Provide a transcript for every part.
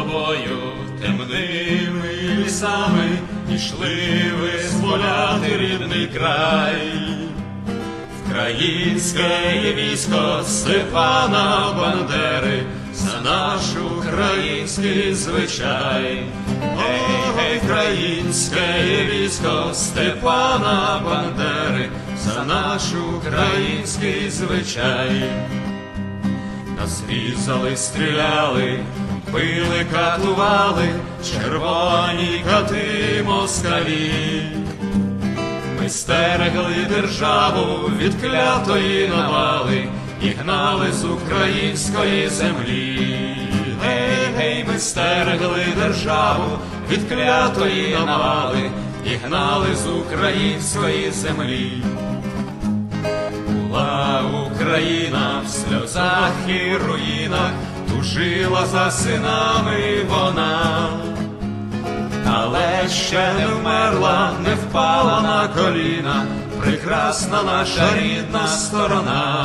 тобою темними лісами ішли визволяти рідний край. Українське військо Степана Бандери за наш український звичай. Гей, українське військо Степана Бандери за наш український звичай. Нас різали, стріляли, били, катували, червоні кати москалі. Ми стерегли державу від клятої навали і гнали з української землі. Гей, гей, ми стерегли державу від клятої навали і гнали з української землі. Була Україна в сльозах і руїнах, тужила за синами вона але ще не вмерла, не впала на коліна, прекрасна наша рідна сторона.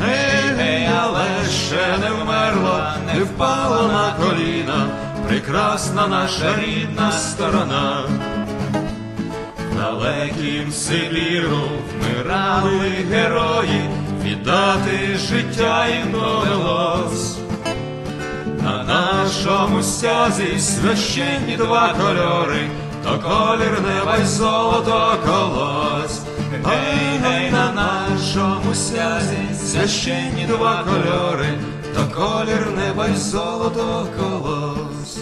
Гей, гей, але ще не вмерла, не впала на коліна, прекрасна наша рідна сторона. В далекім Сибіру вмирали герої, віддати життя їм довелось. На нашому стязі священні два кольори, то колір неба й золото колось. Гей, гей, на нашому стязі священні два кольори, то колір неба й золото колось.